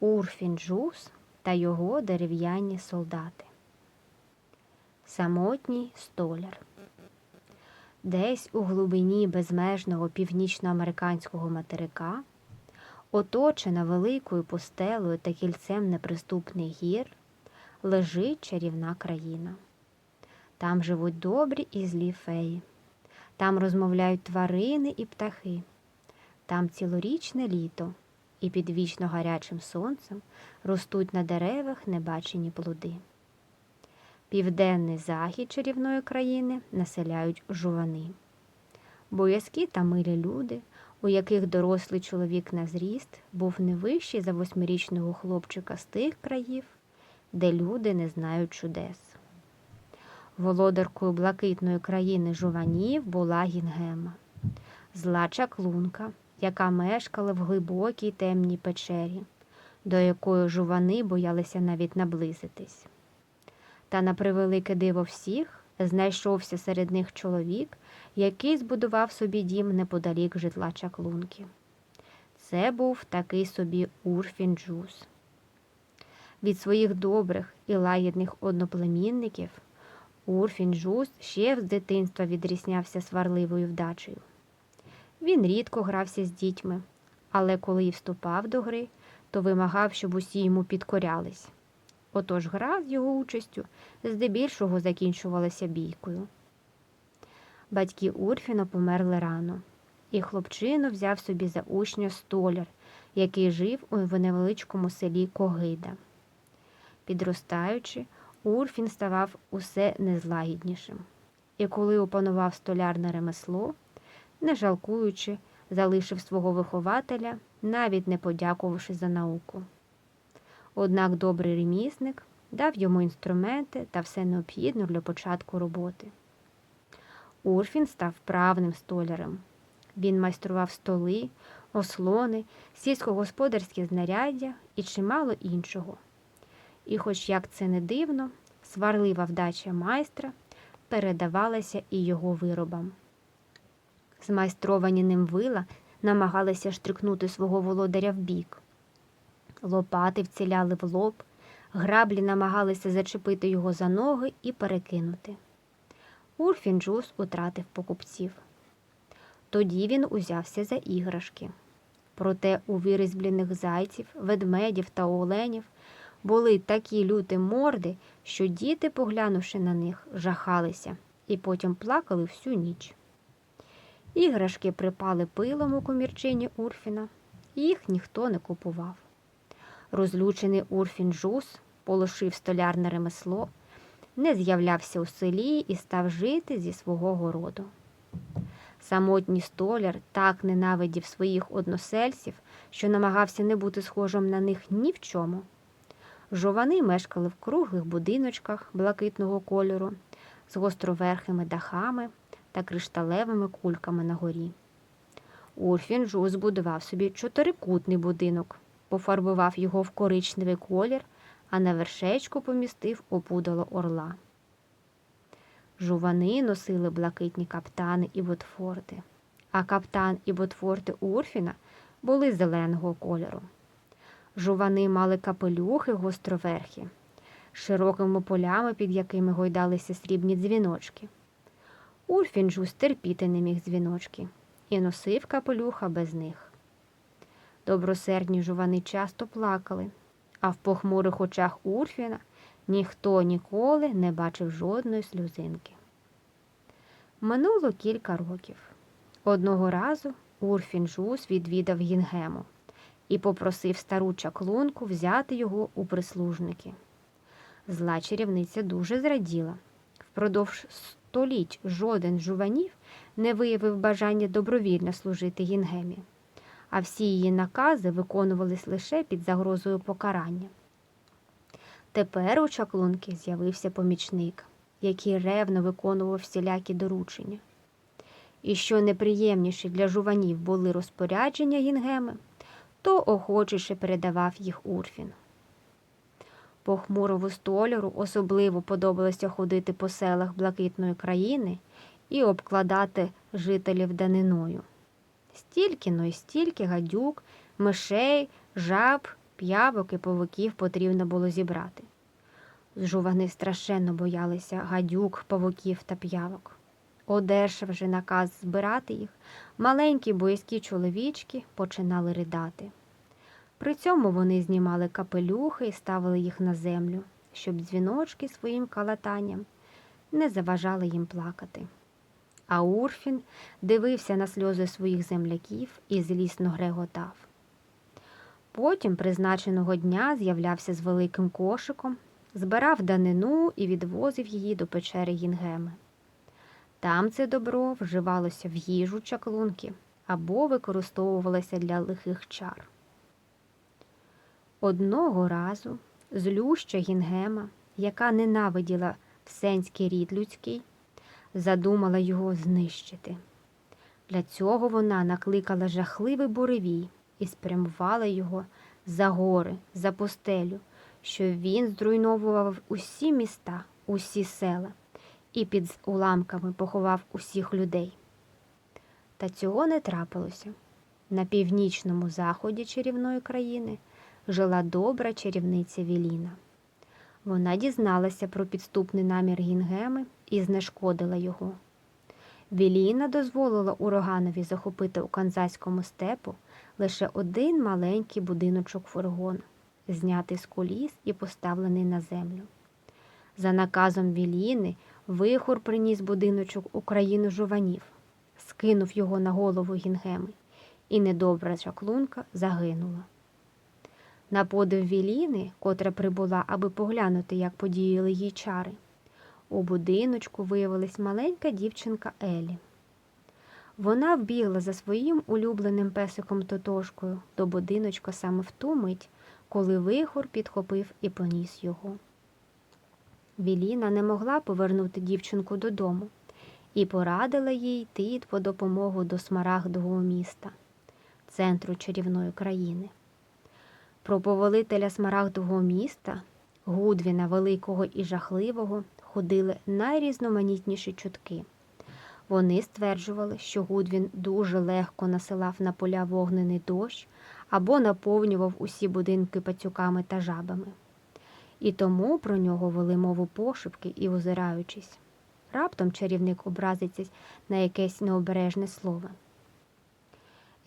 Урфінджус та його дерев'яні солдати. Самотній столяр. Десь у глибині безмежного північноамериканського материка, оточена великою пустелою та кільцем неприступних гір, лежить чарівна країна. Там живуть добрі і злі феї, там розмовляють тварини і птахи, там цілорічне літо, і під вічно гарячим сонцем ростуть на деревах небачені плоди. Південний захід чарівної країни населяють жувани. Боязкі та милі люди, у яких дорослий чоловік на зріст був не вищий за восьмирічного хлопчика з тих країв, де люди не знають чудес. Володаркою блакитної країни жуванів була Гінгема, зла чаклунка, яка мешкала в глибокій темній печері, до якої жувани боялися навіть наблизитись. Та на превелике диво всіх знайшовся серед них чоловік, який збудував собі дім неподалік житла чаклунки. Це був такий собі Урфін Джус. Від своїх добрих і лагідних одноплемінників Урфін Джус ще з дитинства відрізнявся сварливою вдачею. Він рідко грався з дітьми, але коли й вступав до гри, то вимагав, щоб усі йому підкорялись. Отож гра з його участю здебільшого закінчувалася бійкою. Батьки Урфіна померли рано, і хлопчину взяв собі за учня столяр, який жив у невеличкому селі Когида. Підростаючи, Урфін ставав усе незлагіднішим, і коли опанував столярне ремесло, не жалкуючи, залишив свого вихователя, навіть не подякувавши за науку. Однак добрий ремісник дав йому інструменти та все необхідне для початку роботи. Урфін став правним столярем. Він майстрував столи, ослони, сільськогосподарські знаряддя і чимало іншого. І, хоч як це не дивно, сварлива вдача майстра передавалася і його виробам. Змайстровані ним вила намагалися штрикнути свого володаря в бік. Лопати вціляли в лоб, граблі намагалися зачепити його за ноги і перекинути. Урфінджус утратив покупців. Тоді він узявся за іграшки. Проте у вирізблених зайців, ведмедів та оленів були такі люті морди, що діти, поглянувши на них, жахалися і потім плакали всю ніч. Іграшки припали пилом у комірчині Урфіна, їх ніхто не купував. Розлючений Урфін Жус полишив столярне ремесло, не з'являвся у селі і став жити зі свого городу. Самотній столяр так ненавидів своїх односельців, що намагався не бути схожим на них ні в чому. Жовани мешкали в круглих будиночках блакитного кольору з гостроверхими дахами та кришталевими кульками на горі. Урфін Жу збудував собі чотирикутний будинок, пофарбував його в коричневий колір, а на вершечку помістив опудало орла. Жувани носили блакитні каптани і ботфорти, а каптан і ботфорти Урфіна були зеленого кольору. Жувани мали капелюхи гостроверхі, з широкими полями, під якими гойдалися срібні дзвіночки. Урфін Джус терпіти не міг дзвіночки і носив капелюха без них. Добросердні жувани часто плакали, а в похмурих очах Урфіна ніхто ніколи не бачив жодної сльозинки. Минуло кілька років. Одного разу Урфін Джус відвідав Гінгему і попросив стару чаклунку взяти його у прислужники. Зла чарівниця дуже зраділа. Впродовж століть жоден жуванів не виявив бажання добровільно служити Гінгемі, а всі її накази виконувались лише під загрозою покарання. Тепер у чаклунки з'явився помічник, який ревно виконував всілякі доручення. І що неприємніші для жуванів були розпорядження Гінгеми, то охочіше передавав їх Урфін. Похмурову столяру особливо подобалося ходити по селах блакитної країни і обкладати жителів даниною. Стільки но й стільки гадюк, мишей, жаб П'явок і павуків потрібно було зібрати. Жувани страшенно боялися гадюк, павуків та п'явок. Одержавши наказ збирати їх, маленькі боязкі чоловічки починали ридати. При цьому вони знімали капелюхи і ставили їх на землю, щоб дзвіночки своїм калатанням не заважали їм плакати. А Урфін дивився на сльози своїх земляків і злісно греготав. Потім призначеного дня з'являвся з великим кошиком, збирав данину і відвозив її до печери Гінгеми. Там це добро вживалося в їжу чаклунки або використовувалося для лихих чар. Одного разу злюща Гінгема, яка ненавиділа всенський рід людський, задумала його знищити. Для цього вона накликала жахливий буревій і спрямувала його за гори, за пустелю, що він зруйновував усі міста, усі села і під уламками поховав усіх людей. Та цього не трапилося. На північному заході чарівної країни жила добра чарівниця Віліна. Вона дізналася про підступний намір Гінгеми і знешкодила його. Віліна дозволила ураганові захопити у канзаському степу лише один маленький будиночок фургон, знятий з коліс і поставлений на землю. За наказом Віліни вихор приніс будиночок у країну жуванів, скинув його на голову Гінгеми, і недобра чаклунка загинула. На подив Віліни, котра прибула, аби поглянути, як подіяли їй чари, у будиночку виявилась маленька дівчинка Елі. Вона вбігла за своїм улюбленим песиком Тотошкою до будиночка саме в ту мить, коли вихор підхопив і поніс його. Віліна не могла повернути дівчинку додому і порадила їй йти по допомогу до Смарагдового міста, центру чарівної країни. Про повелителя Смарагдового міста, Гудвіна Великого і Жахливого, ходили найрізноманітніші чутки. Вони стверджували, що Гудвін дуже легко насилав на поля вогнений дощ або наповнював усі будинки пацюками та жабами. І тому про нього вели мову пошепки і озираючись. Раптом чарівник образиться на якесь необережне слово.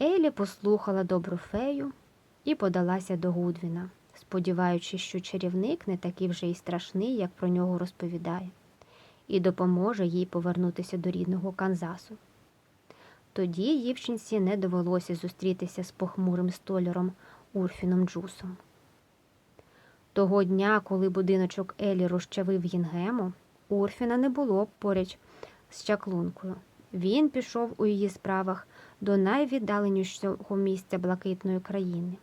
Елі послухала добру фею і подалася до Гудвіна, сподіваючись, що чарівник не такий вже й страшний, як про нього розповідає, і допоможе їй повернутися до рідного Канзасу. Тоді дівчинці не довелося зустрітися з похмурим столяром Урфіном Джусом. Того дня, коли будиночок Елі розчавив Їнгему, Урфіна не було поруч з чаклункою. Він пішов у її справах до найвіддаленішого місця блакитної країни.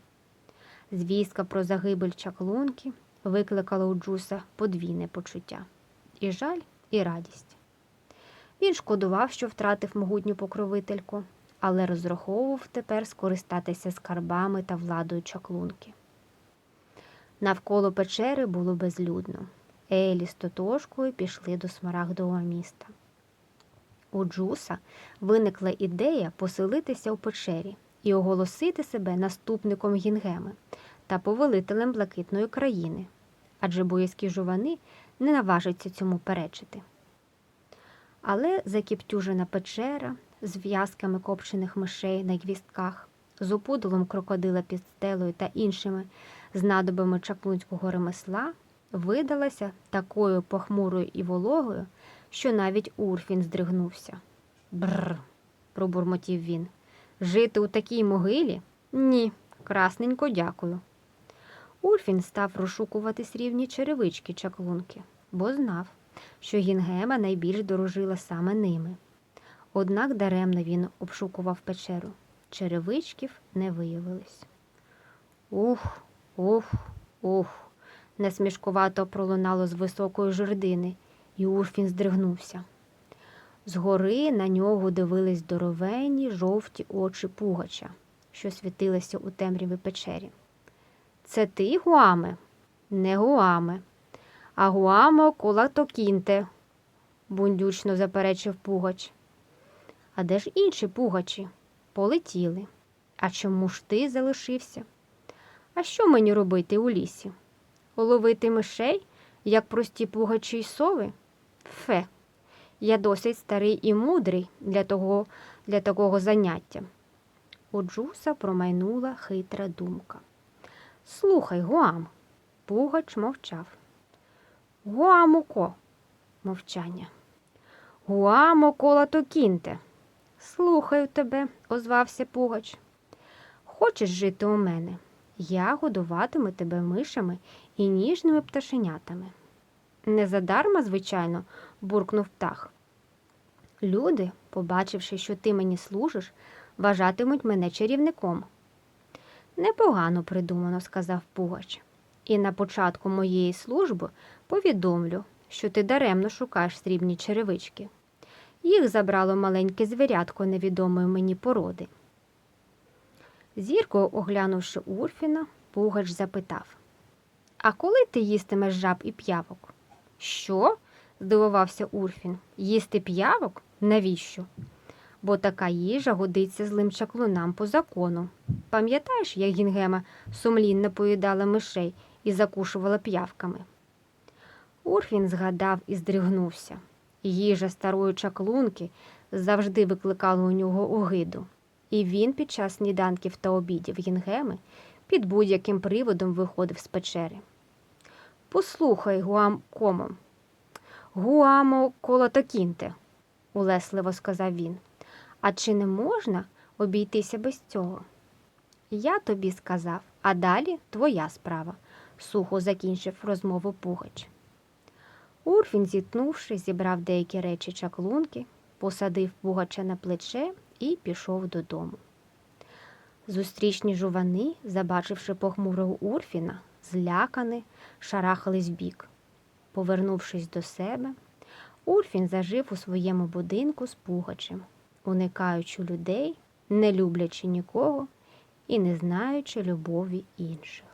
Звістка про загибель чаклунки викликала у Джуса подвійне почуття і жаль, і радість. Він шкодував, що втратив могутню покровительку, але розраховував тепер скористатися скарбами та владою чаклунки. Навколо печери було безлюдно. Елі з Тотошкою пішли до Смарагдового міста. У Джуса виникла ідея поселитися у печері і оголосити себе наступником Гінгеми та повелителем блакитної країни, адже боязкі жувани не наважаться цьому перечити. Але закіптюжена печера з в'язками копчених мишей на гвістках, з опудолом крокодила під стелою та іншими знадобами чаклунського ремесла видалася такою похмурою і вологою, що навіть Урфін здригнувся. Бррр, пробурмотів він. Жити у такій могилі? Ні, красненько дякую. Урфін став розшукувати срібні черевички чаклунки, бо знав, що Гінгема найбільш дорожила саме ними. Однак даремно він обшукував печеру. Черевичків не виявилось. Ух, ух, ух. Несмішкувато пролунало з високої жердини, і Урфін здригнувся. Згори на нього дивились здоровенні жовті очі пугача, що світилися у темряві печері. Це ти, Гуаме? Не Гуаме, а Гуамо Кулатокінте, бундючно заперечив Пугач. А де ж інші пугачі? Полетіли. А чому ж ти залишився? А що мені робити у лісі? Ловити мишей, як прості пугачі й сови? Фе, я досить старий і мудрий для, того, для такого заняття. У Джуса промайнула хитра думка. Слухай, Гуам, пугач мовчав. Гуамуко, мовчання. Гуамо кінте. Слухаю тебе, озвався Пугач. Хочеш жити у мене? Я годуватиму тебе мишами і ніжними пташенятами. Не задарма, звичайно, буркнув птах. Люди, побачивши, що ти мені служиш, вважатимуть мене чарівником. Непогано придумано, сказав Пугач. І на початку моєї служби повідомлю, що ти даремно шукаєш срібні черевички. Їх забрало маленьке звірятко невідомої мені породи. Зіркою оглянувши Урфіна, Пугач запитав А коли ти їстимеш жаб і п'явок? Що? Здивувався Урфін. Їсти п'явок? Навіщо? Бо така їжа годиться злим чаклунам по закону. Пам'ятаєш, як Гінгема сумлінно поїдала мишей і закушувала п'явками? Урфін згадав і здригнувся. Їжа старої чаклунки завжди викликала у нього огиду, і він під час сніданків та обідів Гінгеми під будь-яким приводом виходив з печери. Послухай, Гуам Комо, Гуамо Колотокінте, улесливо сказав він. А чи не можна обійтися без цього? Я тобі сказав, а далі твоя справа, сухо закінчив розмову Пугач. Урфін, зітнувши, зібрав деякі речі чаклунки, посадив Пугача на плече і пішов додому. Зустрічні жувани, забачивши похмурого Урфіна, злякані, шарахались вбік. Повернувшись до себе, Урфін зажив у своєму будинку з Пугачем, уникаючи людей, не люблячи нікого і не знаючи любові інших.